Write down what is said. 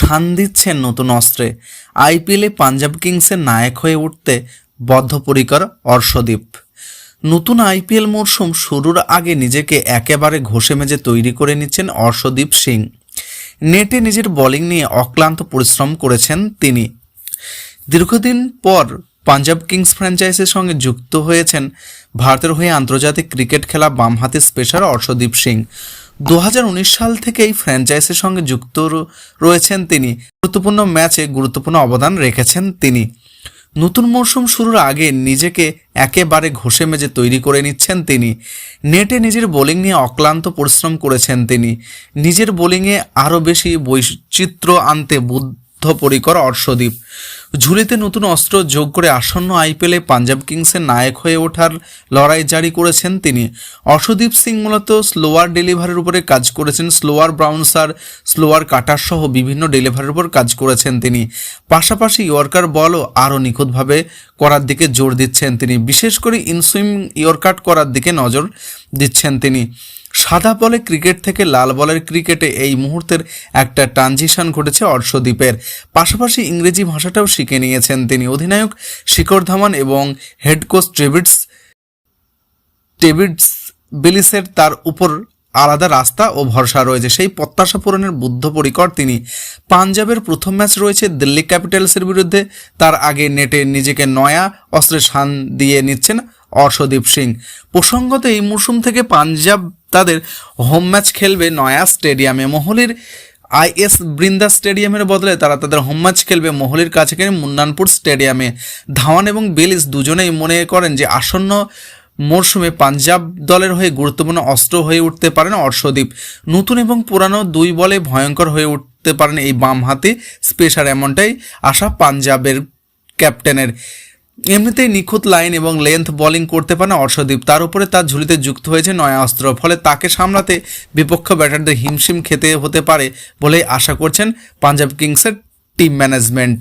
শান দিচ্ছেন নতুন অস্ত্রে। আইপিএলে পাঞ্জাব কিংসের নায়ক হয়ে উঠতে বদ্ধপরিকর অর্শদীপ। নতুন আইপিএল মরশুম শুরুর আগে নিজেকে একেবারে ঘষে মেজে তৈরি করে নিচ্ছেন অর্শদীপ সিং। নেটে নিজের বোলিং নিয়ে অক্লান্ত পরিশ্রম করেছেন তিনি। দীর্ঘদিন পর পাঞ্জাব কিংস ফ্র্যাঞ্চাইজির সঙ্গে যুক্ত হয়েছেন ভারতের হয়ে আন্তর্জাতিক ক্রিকেট খেলা বামহাতি স্পেশাল অর্শদীপ সিং। দু হাজার উনিশ সাল থেকে এই ফ্র্যাঞ্চাইজির সঙ্গে যুক্ত রয়েছেন তিনি। গুরুত্বপূর্ণ ম্যাচে গুরুত্বপূর্ণ অবদান রেখেছেন তিনি। নতুন মরশুম শুরুর আগে নিজেকে একেবারে ঘষে মেজে তৈরি করে নিচ্ছেন তিনি। নেটে নিজের বোলিং নিয়ে অক্লান্ত পরিশ্রম করেছেন তিনি। নিজের বোলিংয়ে আরও বেশি বৈচিত্র্য আনতে বুদ্ধপরিকর অর্শদীপ ঝুলিতে নতুন অস্ত্র যোগ করে আসন্ন আইপিএলে পাঞ্জাব কিংসের নায়ক হয়ে ওঠার লড়াই জারি করেছেন তিনি। অর্শদীপ সিং মূলত স্লোয়ার ডেলিভারির উপরে কাজ করেছেন। স্লোয়ার ব্রাউন্সার, স্লোয়ার কাটার সহ বিভিন্ন ডেলিভারির উপর কাজ করেছেন তিনি। পাশাপাশি ইয়র্কার বলও আরও নিখুঁতভাবে করার দিকে জোর দিচ্ছেন তিনি। বিশেষ করে ইনসুইং ইয়র্কাট করার দিকে নজর দিচ্ছেন তিনি। সাদা বলে ক্রিকেট থেকে লাল বলের ক্রিকেটে এই মুহূর্তের একটা ট্রানজিশন ঘটেছে অর্শদীপের পাশাপাশি ইংরেজি ভাষাটাও শিখে নিয়েছেন তিনি। অধিনায়ক শিখর ধাওয়ান এবং হেড কোচ ট্রেভিডস ডেভিডস বিলিসের তার উপর আলাদা রাস্তা ও ভরসা রয়েছে। সেই প্রত্যাশা পূরণের বুদ্ধ পরিকর তিনি। পাঞ্জাবের প্রথম ম্যাচ রয়েছে দিল্লি ক্যাপিটালসের বিরুদ্ধে। তার আগে নেটে নিজেকে নয়া অস্ত্রে শান দিয়ে নিচ্ছেন অর্শদীপ সিং। প্রসঙ্গত এই মরশুম থেকে পাঞ্জাব তাদের হোম ম্যাচ খেলবে নয়া স্টেডিয়ামে মোহলির আইএস বৃন্দা স্টেডিয়ামের বদলে তারা তাদের হোম ম্যাচ খেলবে মোহলির কাছাকাছি মুন্নানপুর স্টেডিয়ামে ধাওয়ান এবং বেলিস দুজনেই মনে করেন যে আসন্ন মরশুমে পাঞ্জাব দলের হয়ে গুরুত্বপূর্ণ অস্ত্র হয়ে উঠতে পারেন অর্শদীপ। নতুন এবং পুরানো দুই বলে ভয়ঙ্কর হয়ে উঠতে পারেন এই বাম হাতে স্পেশার এমনটাই আশা পাঞ্জাবের ক্যাপ্টেনের এমনিতেই নিখুঁত লাইন এবং লেন্থ বোলিং করতে পারে অর্ষদীপ তার উপরে তার ঝুলিতে যুক্ত হয়েছে নয়া অস্ত্র, ফলে তাকে সামলাতে বিপক্ষ ব্যাটারদের হিমশিম খেতে হতে পারে বলে আশা করছেন পাঞ্জাব কিংসের টিম ম্যানেজমেন্ট।